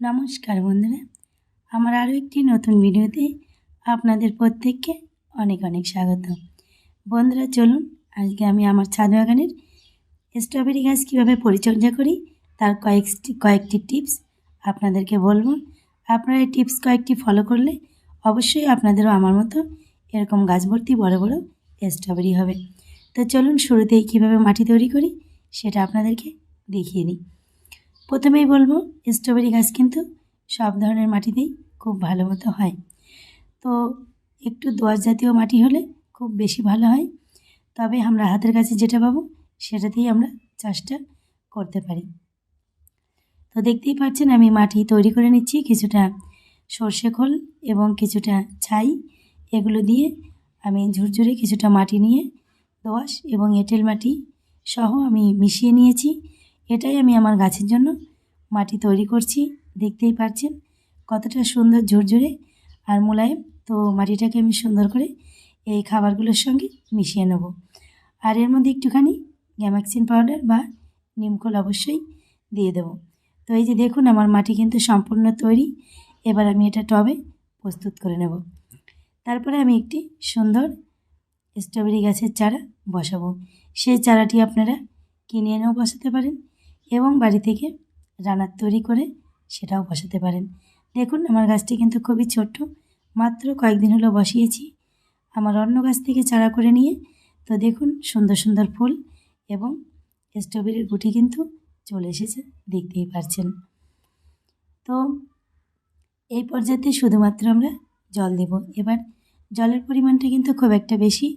নমস্কার বন্ধুরা। আমার আরও একটি নতুন ভিডিওতে আপনাদের প্রত্যেককে অনেক অনেক স্বাগত। বন্ধুরা, চলুন, আজকে আমি আমার ছাদ বাগানের স্ট্রবেরি গাছ কীভাবে পরিচর্যা করি, তার কয়েকটি কয়েকটি টিপস আপনাদেরকে বলব। আপনারা এই টিপস কয়েকটি ফলো করলে অবশ্যই আপনাদেরও আমার মতো এরকম গাছ ভর্তি বড় বড় স্ট্রবেরি হবে। তো চলুন, শুরুতেই কীভাবে মাটি তৈরি করি, সেটা আপনাদেরকে দেখিয়ে নিই প্রথমেই বলব স্ট্রবেরি গাছ কিন্তু সব ধরনের মাটিতেই খুব ভালো মতো হয়। তো একটু দোয়াশ জাতীয় মাটি হলে খুব বেশি ভালো হয়। তবে আমরা হাতের কাছে যেটা পাবো, সেটাতেই আমরা চাষটা করতে পারি। তো দেখতেই পাচ্ছেন, আমি মাটি তৈরি করে নিচ্ছি। কিছুটা সর্ষে খোল এবং কিছুটা ছাই, এগুলো দিয়ে আমি ঝুরঝুরে কিছুটা মাটি নিয়ে দোয়াশ এবং এঁটেল মাটি সহ আমি মিশিয়ে নিয়েছি। এটাই আমি আমার গাছের জন্য মাটি তৈরি করছি, দেখতেই পাচ্ছেন কতটা সুন্দর ঝুরঝুরে আর মোলায়েম। তো মাটিটাকে আমি সুন্দর করে এই খাবারগুলোর সঙ্গে মিশিয়ে নেব। আর এর মধ্যে একটুখানি গ্যামাক্সিন পাউডার বা নিমকোল অবশ্যই দিয়ে দেবো। তো এই যে দেখুন আমার মাটি কিন্তু সম্পূর্ণ তৈরি, এবার আমি এটা টবে প্রস্তুত করে নেব। তারপরে আমি একটি সুন্দর স্ট্রবেরি গাছের চারা বসাবো। সেই চারাটি আপনারা কিনে এনেও বসাতে পারেন এবং বাড়ি থেকে রানার তৈরি করে সেটাও বসাতে পারেন। দেখুন, আমার গাছটি কিন্তু খুবই ছোট্ট। মাত্র কয়েকদিন হলো বসিয়েছি। আমার অন্য গাছ থেকে চারা করে নিয়ে, তো দেখুন, সুন্দর সুন্দর ফুল এবং স্ট্রবেরির গুটি কিন্তু চলে এসেছে, দেখতেই পারছেন। তো এই পর্যায়েতে শুধুমাত্র আমরা জল দেব। এবার জলের পরিমাণটা কিন্তু খুব একটা বেশি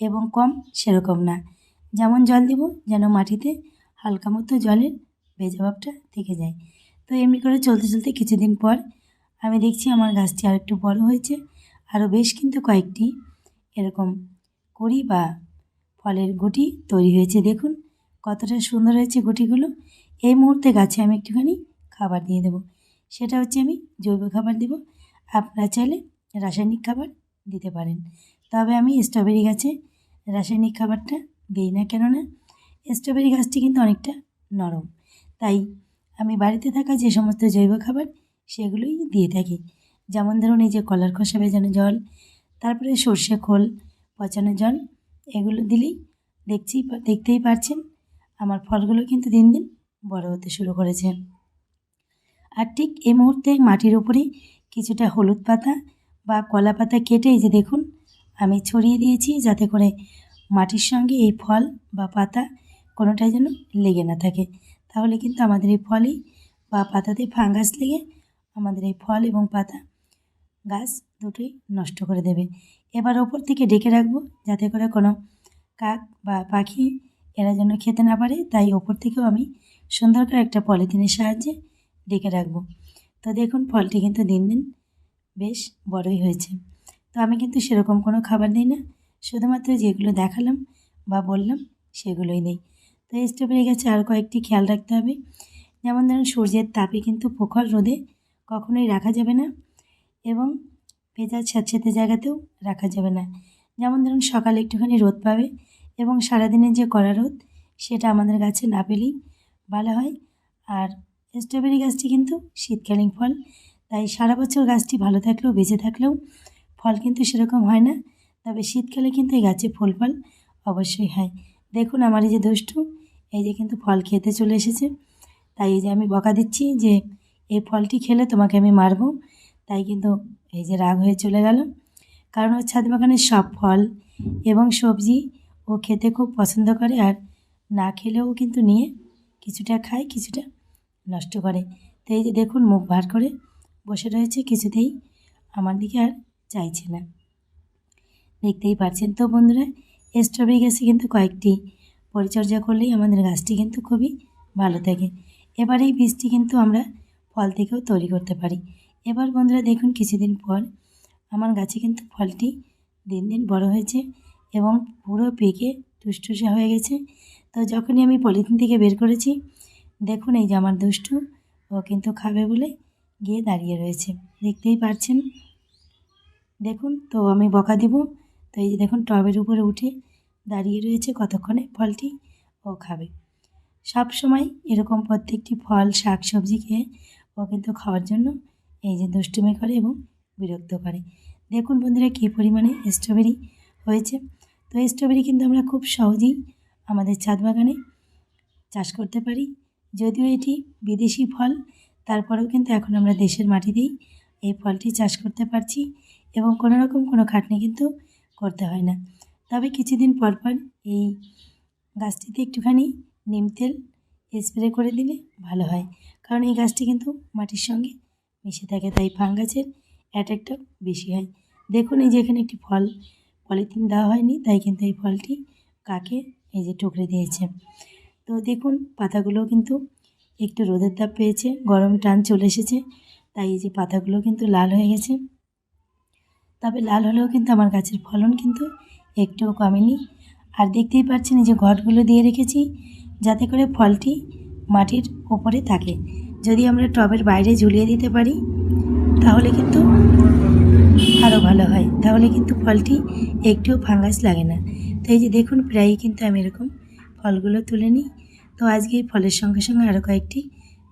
এবং কম সেরকম না। যেমন জল দেব, যেন মাটিতে হালকা মতো জলের ভেজা ভাবটা থেকে যায়। তো এমনি করে চলতে চলতে কিছুদিন পর আমি দেখছি আমার গাছটি আর একটু বড় হয়েছে। আরও বেশ কিন্তু কয়েকটি এরকম কড়ি বা ফলের গুটি তৈরি হয়েছে। দেখুন কতটা সুন্দর হয়েছে গুটিগুলো। এই মুহূর্তে গাছে আমি একটুখানি খাবার দিয়ে দেবো। সেটা হচ্ছে আমি জৈব খাবার দেব। আপনারা চাইলে রাসায়নিক খাবার দিতে পারেন। তবে আমি স্ট্রবেরি গাছে রাসায়নিক খাবারটা দিই না। কেননা স্ট্রবেরি গাছটি কিন্তু অনেকটা নরম। তাই আমি বাড়িতে থাকা যে সমস্ত জৈব খাবার সেগুলোই দিয়ে থাকি। যেমন ধরুন এই যে কলার খোসা ভেজানো জল, তারপরে সর্ষে খোল, পচানো জল, এগুলো দিলেই দেখছি দেখতেই পারছেন আমার ফলগুলো কিন্তু দিন দিন বড় হতে শুরু করেছে। আর ঠিক এই মুহূর্তে মাটির উপরে কিছুটা হলুদ পাতা বা কলা পাতা কেটে এই যে দেখুন আমি ছড়িয়ে দিয়েছি যাতে করে মাটির সঙ্গে এই ফল বা পাতা কোনোটাই যেন লেগে না থাকে। তাহলে কিন্তু আমাদের এই ফলই বা পাতাতে ফাঙ্গাস লেগে আমাদের এই ফল এবং পাতা গাছ দুটোই নষ্ট করে দেবে। এবার ওপর থেকে ডেকে রাখব যাতে করে কোনো কাক বা পাখি এরা যেন খেতে না পারে, তাই ওপর থেকেও আমি সুন্দর করে একটা পলিথিনের সাহায্যে ডেকে রাখব। তো দেখুন ফলটি কিন্তু দিন দিন বেশ বড়ই হয়েছে। তো আমি কিন্তু সেরকম কোনো খাবার দিই না, শুধুমাত্র যেগুলো দেখালাম বা বললাম সেগুলোই নেই তো এই স্ট্রবেরি গাছে আর কয়েকটি খেয়াল রাখতে হবে। যেমন ধরুন, সূর্যের তাপে কিন্তু প্রখর রোদে কখনোই রাখা যাবে না এবং ভেজা স্যাঁতস্যাঁতে জায়গাতেও রাখা যাবে না। যেমন ধরুন, সকালে একটুখানি রোদ পাবে এবং সারাদিনের যে কড়া রোদ, সেটা আমাদের গাছে না পেলেই ভালো হয়। আর স্ট্রবেরি গাছটি কিন্তু শীতকালীন ফল, তাই সারা বছর গাছটি ভালো থাকলেও, বেঁচে থাকলেও ফল কিন্তু সেরকম হয় না। তবে শীতকালে কিন্তু এই গাছে ফুল ফল অবশ্যই হয়। দেখুন আমার এই যে দুষ্টু, এই যে কিন্তু ফল খেতে চলে এসেছে। তাই এই যে আমি বকা দিচ্ছি যে, এই ফলটি খেলে তোমাকে আমি মারবো। তাই কিন্তু এই যে রাগ হয়ে চলে গেল। কারণ ওর ছাদ বাগানের সব ফল এবং সবজি ও খেতে খুব পছন্দ করে আর না খেলেও কিন্তু নিয়ে কিছুটা খায়, কিছুটা নষ্ট করে। তো এই যে দেখুন মুখ ভার করে বসে রয়েছে কিছুতেই। আমার দিকে আর চাইছে না। দেখতেই পাচ্ছেন তো বন্ধুরা স্ট্রবেরি গাছে কিন্তু কয়েকটি। পরিচর্যা করলেই আমাদের গাছটি কিন্তু খুবই ভালো থাকে। এবার এই বীজটি কিন্তু আমরা ফল থেকেও তৈরি করতে পারি। এবার বন্ধুরা দেখুন কিছুদিন পর আমার গাছে কিন্তু ফলটি দিন দিন বড় হয়েছে এবং পুরো পেকে টুসটুসে হয়ে গেছে। তো যখনই আমি পলিথিন থেকে বের করেছি, দেখুন এই যে আমার দুষ্টু, ও কিন্তু খাবে বলে গিয়ে দাঁড়িয়ে রয়েছে। দেখতেই পাচ্ছেন দেখুন তো আমি বকা দিব। তো এই যে দেখুন টবের উপরে উঠে দাঁড়িয়ে রয়েছে কতক্ষণে? ফলটি ও খাবে। সব সময় এরকম প্রত্যেকটি ফল, শাক, সবজি খেয়ে ও কিন্তু খাওয়ার জন্য এই যে দুষ্টুমি করে এবং বিরক্ত করে। দেখুন বন্ধুরা কী পরিমাণে স্ট্রবেরি হয়েছে। তো এই স্ট্রবেরি কিন্তু আমরা খুব সহজেই আমাদের ছাদ বাগানে চাষ করতে পারি। যদিও এটি বিদেশি ফল, তারপরেও কিন্তু এখন আমরা দেশের মাটিতেই এই ফলটি চাষ করতে পারছি এবং কোনো রকম কোনো খাটনি কিন্তু করতে হয় না। তবে কিছুদিন পর পর এই গাছটিতে একটুখানি নিম তেল স্প্রে করে দিলে ভালো হয়। কারণ এই গাছটি কিন্তু মাটির সঙ্গে মিশে থাকে, তাই ফাঙ্গাসের অ্যাটাকটা বেশি হয়। দেখুন, এই যে এখানে একটি ফল, পলিথিন দেওয়া হয়নি, তাই কিন্তু এই ফলটি কাকে এই যে টুকরে দিয়েছে। তো দেখুন পাতাগুলো কিন্তু একটু রোদের তাপ পেয়েছে, গরম টান চলে এসেছে, তাই এই যে পাতাগুলো কিন্তু লাল হয়ে গেছে। তবে লাল হলেও কিন্তু আমার গাছের ফলন কিন্তু একটুও কমেনি। আর দেখতেই পাচ্ছেন যে ঘটগুলো দিয়ে রেখেছি, যাতে করে ফলটি মাটির ওপরে থাকে। যদি আমরা টবের বাইরে ঝুলিয়ে দিতে পারি, তাহলে কিন্তু আরও ভালো হয়। তাহলে কিন্তু ফলটি একটুও ফাঙ্গাস লাগে না। তো এই যে দেখুন, প্রায়ই কিন্তু আমি এরকম ফলগুলো তুলে নিই। তো আজকে এই ফলের সঙ্গে সঙ্গে আরও কয়েকটি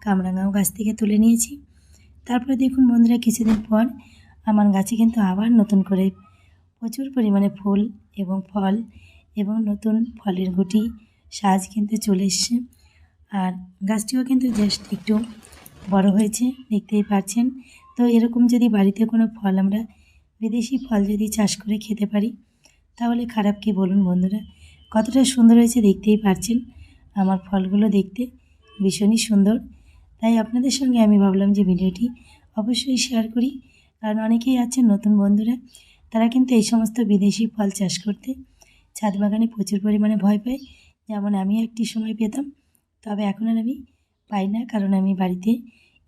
কামরাঙাও গাছ থেকে তুলে নিয়েছি। তারপরে দেখুন বন্ধুরা, কিছুদিন পর আমার গাছে কিন্তু আবার নতুন করে প্রচুর পরিমাণে ফুল এবং ফল এবং নতুন ফলের গুটি সাজ কিন্তু চলে এসছে। আর গাছটিও কিন্তু জাস্ট একটু বড় হয়েছে, দেখতেই পাচ্ছেন। তো এরকম যদি বাড়িতে কোনো ফল আমরা, বিদেশি ফল যদি চাষ করে খেতে পারি, তাহলে খারাপ কি বলুন বন্ধুরা? কতটা সুন্দর হয়েছে দেখতেই পারছেন আমার ফলগুলো দেখতে ভীষণই সুন্দর। তাই আপনাদের সঙ্গে আমি ভাবলাম যে ভিডিওটি অবশ্যই শেয়ার করি। কারণ অনেকেই আছেন নতুন বন্ধুরা তারা কিন্তু এই সমস্ত বিদেশি ফল চাষ করতে ছাদ বাগানে প্রচুর পরিমাণে ভয় পায়। যেমন আমি একটি সময় পেতাম, তবে এখন আর আমি পাই না, কারণ আমি বাড়িতে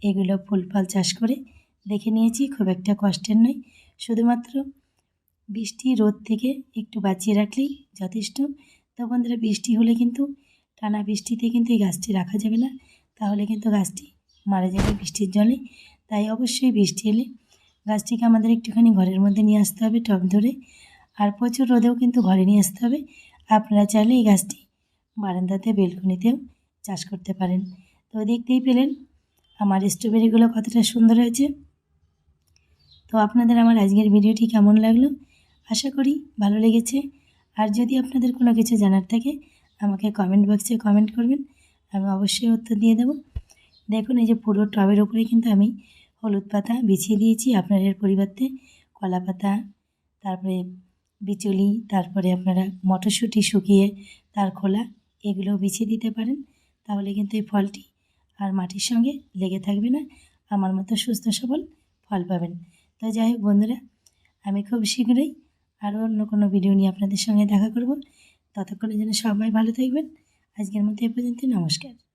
এগুলো ফুল ফল চাষ করে দেখে নিয়েছি, খুব একটা কষ্টের নয়। শুধুমাত্র বৃষ্টি রোদ থেকে একটু বাঁচিয়ে রাখলেই যথেষ্ট। তো বন্ধুরা, বৃষ্টি হলে কিন্তু টানা বৃষ্টিতে কিন্তু এই গাছটি রাখা যাবে না। তাহলে কিন্তু গাছটি মারা যাবে বৃষ্টির জলে। তাই অবশ্যই বৃষ্টি এলে গাছটিকে আমাদের একটুখানি ঘরের মধ্যে নিয়ে আসতে হবে টব ধরে। আর প্রচুর রোদেও কিন্তু ঘরে নিয়ে আসতে হবে। আপনারা চাইলে এই গাছটি বারান্দাতে, বেলকনিতেও চাষ করতে পারেন। তো দেখতেই পেলেন, আমার স্ট্রবেরিগুলো কতটা সুন্দর হয়েছে। তো আপনাদের আমার আজকের ভিডিওটি কেমন লাগল? আশা করি ভালো লেগেছে। আর যদি আপনাদের কোনো কিছু জানার থাকে, আমাকে কমেন্ট বক্সে কমেন্ট করবেন। আমি অবশ্যই উত্তর দিয়ে দেবো। দেখুন, এই যে পুরো টবের ওপরে কিন্তু আমি হলুদ পাতা বিছিয়ে দিয়েছি আপনার এর পরিবর্তে কলা পাতা, তারপরে বিচুলি, তারপরে আপনারা মটরশুঁটি শুকিয়ে তার খোলা এগুলো বিছিয়ে দিতে পারেন। তাহলে কিন্তু এই ফলটি আর মাটির সঙ্গে লেগে থাকবে না। আমার মতো সুস্থ সবল ফল পাবেন। তো যাই হোক বন্ধুরা, আমি খুব শীঘ্রই আরও অন্য কোনো ভিডিও নিয়ে আপনাদের সঙ্গে দেখা করব। ততক্ষণে যেন সবাই ভালো থাকবেন। আজকের মতো এ পর্যন্ত, নমস্কার।